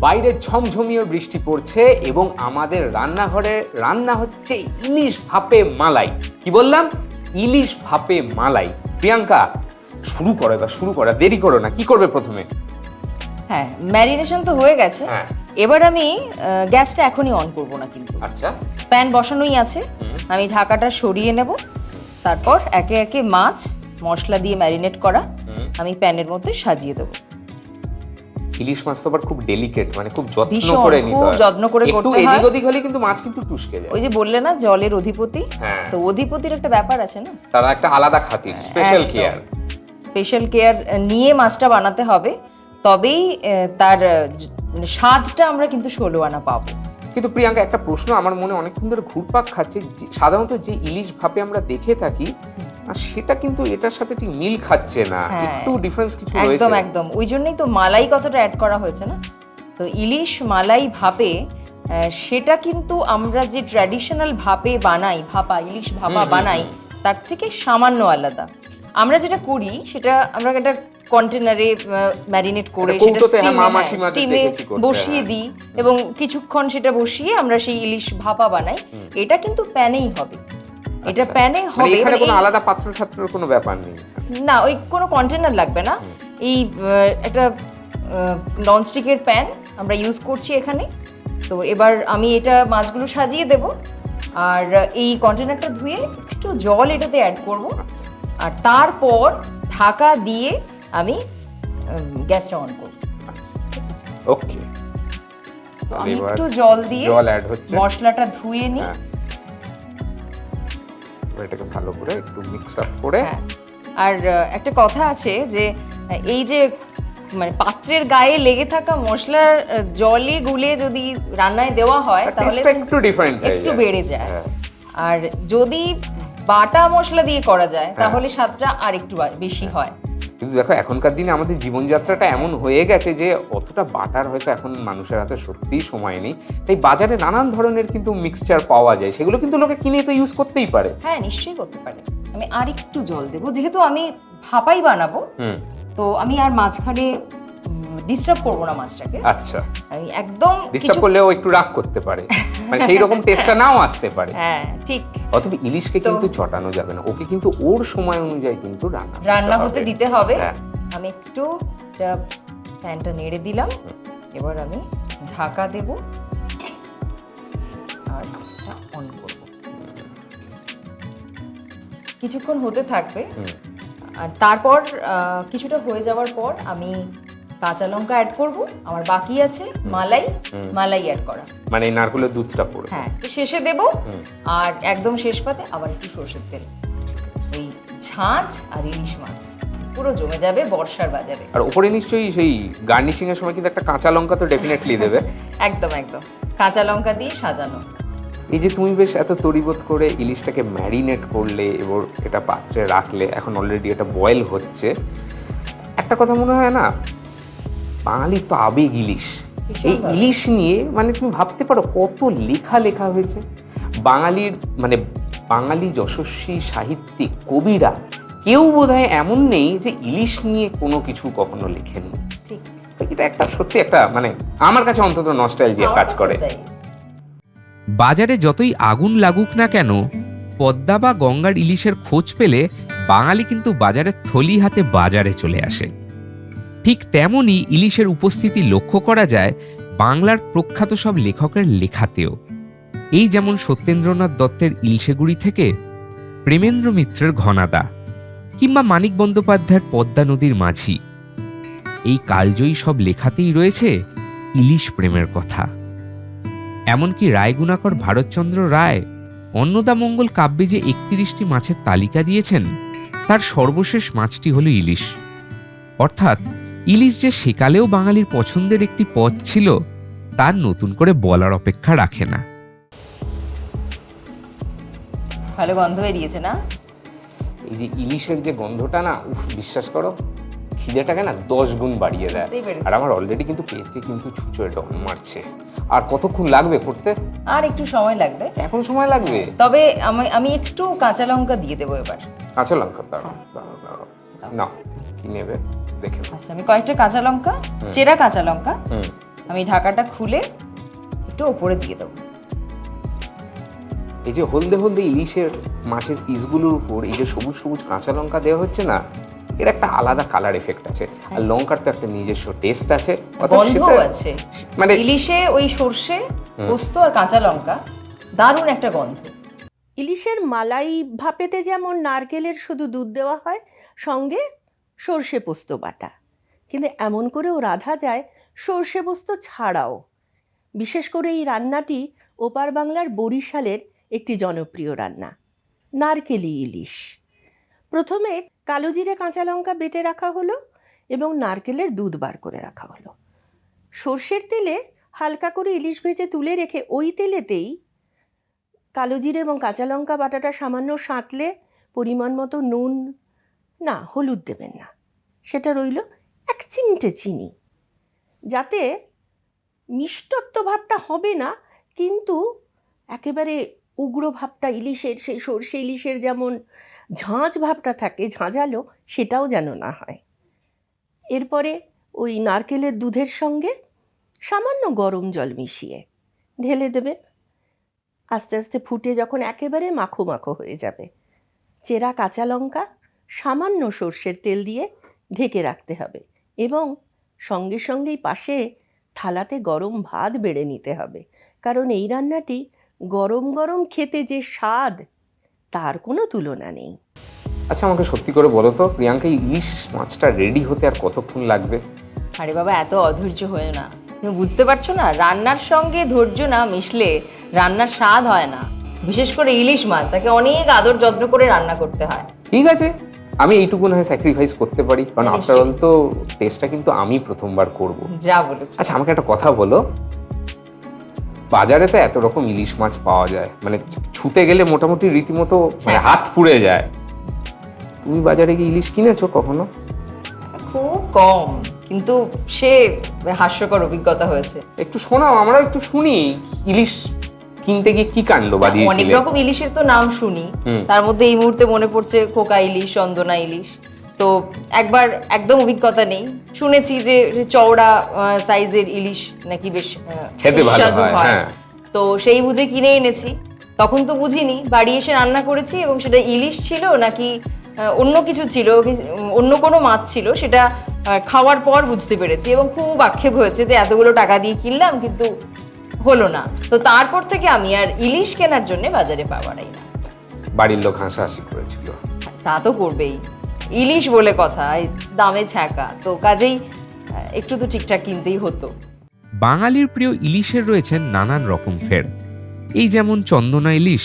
বাইরে ঝমঝমিয়ে বৃষ্টি পড়ছে এবং আমাদের রান্নাঘরে রান্না হচ্ছে ইলিশ ভাপে মালাই। কি বললাম? ইলিশ ভাপে মালাই। প্রিয়াঙ্কা শুরু করো এবার শুরু করো। দেরি করো না কি করবে প্রথমে? হ্যাঁ ম্যারিনেশন তো হয়ে গেছে। হ্যাঁ। এবার আমি গ্যাসটা এখনই অন করব না কিন্তু। আচ্ছা। প্যান বসানোই আছে। আমি ঢাকাটা সরিয়ে নেব। তারপর একে একে মাছ মশলা দিয়ে ম্যারিনেট করা। আমি প্যানের মধ্যে সাজিয়ে দেবো। ইলিশ মাছ তো আবার খুব ডেলিকেট মানে খুব যত্ন করে নিতে হয়। যত্ন করে একটু করতে এদিক ওদিক হলে কিন্তু মাছ কিন্তু টুসকে যায়। ওই যে বললে না জলের অধিপতি? হ্যাঁ। তো অধিপতির একটা ব্যাপার আছে না? তারা একটা আলাদা খাতির স্পেশাল কেয়ার স্পেশাল কেয়ার নিয়ে মাছটা বানাতে হবে তবেই তার মানে স্বাদটা আমরা কিন্তু ষোলো আনা পাবো। কিন্তু প্রিয়াঙ্কা একটা প্রশ্ন আমার মনে অনেকক্ষণ ধরে ঘুরপাক খাচ্ছে সাধারণত যে ইলিশ ভাপে আমরা দেখে থাকি আর সেটা কিন্তু এটার সাথে ঠিক মিল খাচ্ছে না। হ্যাঁ। একটু ডিফারেন্স কিছু রয়েছে। একদম। ওই জন্যই তো মালাই কথাটা অ্যাড করা হয়েছে না? তো ইলিশ মালাই ভাপে সেটা কিন্তু আমরা যে ট্র্যাডিশনাল ভাপে বানাই ভাপা ইলিশ ভাপা বানাই তার থেকে সামান্য আলাদা। আমরা যেটা করি সেটা আমরা একটা কন্টেনারে ম্যারিনেট করে সেটা হ্যাঁ, স্টিমে বসিয়ে হ্যাঁ। দিই এবং কিছুক্ষণ সেটা বসিয়ে আমরা সেই ইলিশ ভাপা বানাই। এটা কিন্তু প্যানেই হবে। এটা আচ্ছা। প্যানে মানে হবে এখানে মানে কোনো আলাদা পাত্র ছাত্রের কোনো ব্যাপার নেই? না ওই কোনো কন্টেনার লাগবে না। এই একটা ননস্টিকের প্যান আমরা ইউজ করছি এখানে। তো এবার আমি এটা মাছগুলো সাজিয়ে দেব। আর এই কন্টেনারটা ধুয়ে একটু জল এটাতে অ্যাড করব। আচ্ছা। আর তারপর ঢাকা দিয়ে আমি গ্যাসটা অন করব। ওকে আমি একটু জল দিয়ে জল অ্যাড হচ্ছে। মশলাটা ধুয়ে নিই। এবার এটাকে ভালো করে একটু মিক্স আপ করে হ্যাঁ। আর একটা কথা আছে যে এই যে মানে পাত্রের গায়ে লেগে থাকা মশলার জলে গুলে যদি রান্নায় দেওয়া হয় তাহলে একটু ডিফারেন্ট একটু বেড়ে যায়। হ্যাঁ। আর যদি বাটা মশলা দিয়ে করা যায় হ্যাঁ। তাহলে স্বাদটা আর একটু বেশি হয়। কিন্তু দেখো এখনকার দিনে আমাদের জীবনযাত্রাটা এমন হয়ে গেছে যে অতটা বাটার হয়তো এখন মানুষের হাতে সত্যিই সময় নেই। তাই বাজারে নানান ধরনের কিন্তু মিক্সচার পাওয়া যায় সেগুলো কিন্তু লোকে কিনে তো ইউজ করতেই পারে। হ্যাঁ নিশ্চয়ই করতে পারে। আমি আর একটু জল দেবো যেহেতু আমি ভাপাই বানাবো হুম। তো আমি আর মাঝখানে ডিস্টার্ব করব না মাছটাকে। আচ্ছা। আমি একদম ডিস্টার্ব করলেও একটু রাগ করতে পারে। মানে সেই রকম টেস্টটা নাও আসতে পারে। হ্যাঁ ঠিক। অথবা ইলিশকে কিন্তু চটানো যাবে না। ওকে কিন্তু ওর সময় অনুযায়ী কিন্তু রান্না রান্না হতে। দিতে হবে। হ্যাঁ। আমি একটু প্যানটা নেড়ে দিলাম। এবার আমি ঢাকা দেব। আর অন করব। কিছুক্ষণ হতে থাকবে। আর তারপর কিছুটা হয়ে যাওয়ার পর আমি কাঁচা লঙ্কা অ্যাড করব। আমার বাকি আছে মালাই মালাই অ্যাড করা। মানে এই নারকেলের দুধটা পড়ে। হ্যাঁ তো শেষে দেব। আর একদম শেষ পাতে আবার একটু সর্ষের তেল। ওই ঝাঁঝ আর ইলিশ মাছ। পুরো জমে যাবে বর্ষার বাজারে। আর উপরে নিশ্চয়ই সেই গার্নিশিং এর সময় কিন্তু একটা কাঁচা লঙ্কা তো ডেফিনেটলি দেবে। একদম একদম। কাঁচা লঙ্কা দিয়ে সাজানো। এই যে তুমি বেশ এত তরিবোধ করে ইলিশটাকে ম্যারিনেট করলে এবার এটা পাত্রে রাখলে এখন অলরেডি এটা বয়েল হচ্ছে। একটা কথা মনে হয় না বাঙালির তো আবেগ ইলিশ। এই ইলিশ নিয়ে মানে তুমি ভাবতে পারো কত লেখা লেখা হয়েছে। বাঙালির মানে বাঙালি যশস্বী সাহিত্যিক কবিরা কেউ বোধহয় এমন নেই যে ইলিশ নিয়ে কোনো কিছু কখনো লেখেননি। এটা একটা সত্যি একটা মানে আমার কাছে অন্তত নস্টাইলজিয়া কাজ করে। বাজারে যতই আগুন লাগুক না কেন পদ্মা বা গঙ্গার ইলিশের খোঁজ পেলে বাঙালি কিন্তু বাজারে থলি হাতে বাজারে চলে আসে। ঠিক তেমনই ইলিশের উপস্থিতি লক্ষ্য করা যায় বাংলার প্রখ্যাত সব লেখকের লেখাতেও। এই যেমন সত্যেন্দ্রনাথ দত্তের ইলশেগুড়ি থেকে প্রেমেন্দ্র মিত্রের ঘনাদা কিংবা মানিক বন্দ্যোপাধ্যায়ের পদ্মা নদীর মাঝি। এই কালজয়ী সব লেখাতেই রয়েছে ইলিশ প্রেমের কথা। এমনকি রায়গুণাকর ভারতচন্দ্র রায় অন্নদামঙ্গল কাব্যে যে একত্রিশটি মাছের তালিকা দিয়েছেন, তার সর্বশেষ মাছটি হল ইলিশ। অর্থাৎ ইলিশ যে সেকালেও বাঙালির পছন্দের একটি পদ ছিল তার নতুন করে বলার অপেক্ষা রাখে না। ভালো গন্ধ বেরিয়েছে না? এই যে ইলিশের যে গন্ধটা না উফ বিশ্বাস করো খিদেটাকে না দশ গুণ বাড়িয়ে দেয়। আর আমার অলরেডি কিন্তু পেটে কিন্তু ছুঁচো ডন মারছে। আর কতক্ষণ লাগবে করতে? আর একটু সময় লাগবে। এখন সময় লাগবে? তবে আমি আমি একটু কাঁচা লঙ্কা দিয়ে দেবো এবার। কাঁচা লঙ্কা দাঁড়াও দাঁড়াও দাঁড়াও। না কি নেবে? দেখে আচ্ছা আমি কয়েকটা কাঁচা লঙ্কা চেরা কাঁচা লঙ্কা আমি ঢাকাটা খুলে একটু ওপরে দিয়ে দেবো। এই যে হলদে হলদে ইলিশের মাছের পিসগুলোর উপর এই যে সবুজ সবুজ কাঁচা লঙ্কা দেওয়া হচ্ছে না এর একটা আলাদা কালার এফেক্ট আছে। আর লঙ্কার তো একটা নিজস্ব টেস্ট আছে আছে। মানে ইলিশে ওই সর্ষে পোস্ত আর কাঁচা লঙ্কা দারুণ একটা গন্ধ। ইলিশের মালাই ভাপেতে যেমন নারকেলের শুধু দুধ দেওয়া হয় সঙ্গে সর্ষে পোস্ত বাটা। কিন্তু এমন করেও রাধা যায় সর্ষে পোস্ত ছাড়াও। বিশেষ করে এই রান্নাটি ওপার বাংলার বরিশালের একটি জনপ্রিয় রান্না, নারকেলি ইলিশ। প্রথমে কালো জিরে কাঁচা লঙ্কা বেটে রাখা হলো এবং নারকেলের দুধ বার করে রাখা হলো। সর্ষের তেলে হালকা করে ইলিশ ভেজে তুলে রেখে ওই তেলেতেই কালো জিরে এবং কাঁচা লঙ্কা বাটাটা সামান্য সাঁতলে পরিমাণ মতো নুন না, হলুদ দেবেন না। সেটা রইল এক চিমটে চিনি। যাতে মিষ্টত্ব ভাবটা হবে না, কিন্তু একেবারে উগ্র ভাবটা ইলিশের, সেই সর্ষে ইলিশের যেমন ঝাঁঝ ভাবটা থাকে, ঝাঁঝালো, সেটাও যেন না হয়। এরপরে ওই নারকেলের দুধের সঙ্গে সামান্য গরম জল মিশিয়ে ঢেলে দেবেন। আস্তে আস্তে ফুটে যখন একেবারে মাখো মাখো হয়ে যাবে। চেরা কাঁচা লঙ্কা সামান্য সর্ষের তেল দিয়ে ঢেকে রাখতে হবে এবং সঙ্গে সঙ্গেই পাশে থালাতে গরম ভাত বেড়ে নিতে হবে। কারণ এই রান্নাটি গরম গরম খেতে যে স্বাদ তার কোনো তুলনা নেই। আচ্ছা আমাকে সত্যি করে বলো তো প্রিয়াঙ্কা ইলিশ মাছটা রেডি হতে আর কতক্ষণ লাগবে? আরে বাবা এত অধৈর্য হয়ে না। তুমি বুঝতে পারছ না রান্নার সঙ্গে ধৈর্য না মিশলে রান্নার স্বাদ হয় না। বিশেষ করে ইলিশ মাছ তাকে অনেক আদর যত্ন করে রান্না করতে হয়। ঠিক আছে। আমি এইটুকু নয় স্যাক্রিফাইস করতে পারি। কারণ আফটার অল তো টেস্টটা কিন্তু আমি প্রথমবার করব। যা বলেছ। আচ্ছা আমাকে একটা কথা বলো। বাজারে তো এত রকম ইলিশ মাছ পাওয়া যায়। মানে ছুতে গেলে মোটামুটি রীতিমতো মানে হ্যাঁ। হাত পুড়ে যায়। তুমি বাজারে গিয়ে ইলিশ কিনেছো কখনো? খুব কম। কিন্তু সে হাস্যকর অভিজ্ঞতা হয়েছে। একটু শোনাও আমরাও একটু শুনি। ইলিশ কিনতে গিয়ে কি কাণ্ড অনেক রকম ইলিশের তো নাম শুনি। তার মধ্যে এই মুহূর্তে মনে পড়ছে খোকা ইলিশ চন্দনা ইলিশ। তো একবার একদম অভিজ্ঞতা নেই। শুনেছি যে যে চওড়া সাইজের ইলিশ নাকি বেশ খেতে ভালো হয়, হ্যাঁ। তো সেই বুঝে কিনে এনেছি। তখন তো বুঝিনি। বাড়ি এসে রান্না করেছি এবং সেটা ইলিশ ছিল নাকি অন্য কিছু ছিল অন্য কোনো মাছ ছিল সেটা খাওয়ার পর বুঝতে পেরেছি এবং খুব আক্ষেপ হয়েছে যে এতগুলো টাকা দিয়ে কিনলাম কিন্তু হলো না। তো তারপর থেকে আমি আর ইলিশ কেনার জন্য বাজারে পা বাড়াই না বাড়ির লোক হাসাহাসি করেছিল। তা তো করবেই। ইলিশ বলে কথা এই দামে ছ্যাঁকা তো কাজেই একটু তো ঠিকঠাক কিনতেই হতো। বাঙালির প্রিয় ইলিশের রয়েছেন নানান রকম ফের। এই যেমন চন্দনা ইলিশ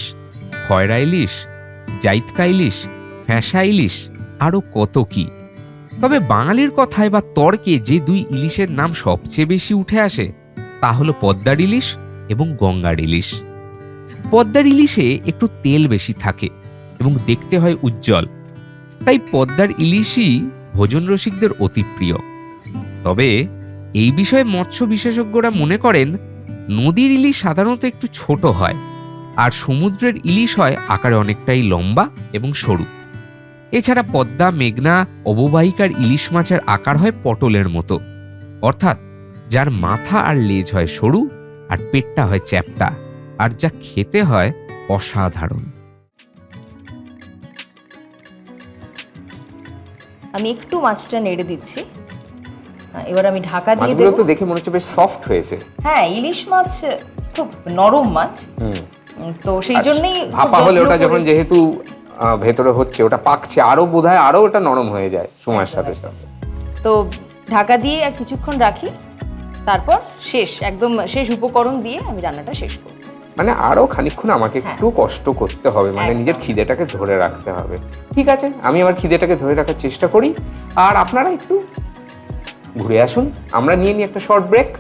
খয়রা ইলিশ জাইতকা ইলিশ ফ্যাঁসা ইলিশ আরও কত কি। তবে বাঙালির কথায় বা তর্কে যে দুই ইলিশের নাম সবচেয়ে বেশি উঠে আসে তা হলো পদ্মার ইলিশ এবং গঙ্গার ইলিশ। পদ্মার ইলিশে একটু তেল বেশি থাকে এবং দেখতে হয় উজ্জ্বল। তাই পদ্মার ইলিশই ভোজন রসিকদের অতি প্রিয়। তবে এই বিষয়ে মৎস্য বিশেষজ্ঞরা মনে করেন, নদীর ইলিশ সাধারণত একটু ছোট হয় আর সমুদ্রের ইলিশ হয় আকারে অনেকটাই লম্বা এবং সরু। এছাড়া পদ্মা, মেঘনা, অববাহিকার ইলিশ মাছের আকার হয় পটলের মতো। অর্থাৎ যার মাথা আর লেজ হয় সরু আর পেটটা হয় চ্যাপ্টা আর যা খেতে হয় অসাধারণ। আমি একটু মাছটা নেড়ে দিচ্ছি। হ্যাঁ, এবার আমি ঢাকা দিয়ে দেবো তো দেখে মনে হচ্ছে বেশ সফট হয়েছে। হ্যাঁ ইলিশ মাছ খুব নরম মাছ। হুম। তো সেই জন্যই ভাপা হলে ওটা যখন যেহেতু আহ, ভেতরে হচ্ছে ওটা পাকছে আরও বোধহয় আরও ওটা নরম হয়ে যায় সময়ের সাথে সাথে। তো ঢাকা দিয়ে আর কিছুক্ষণ রাখি। তারপর শেষ একদম শেষ উপকরণ দিয়ে আমি রান্নাটা শেষ করব। মানে আরও খানিকক্ষণ আমাকে হ্যাঁ। একটু কষ্ট করতে হবে মানে নিজের খিদেটাকে ধরে রাখতে হবে। ঠিক আছে আমি আমার খিদেটাকে ধরে রাখার চেষ্টা করি। আর আপনারা একটু ঘুরে আসুন আমরা নিয়ে নিই একটা শর্ট ব্রেক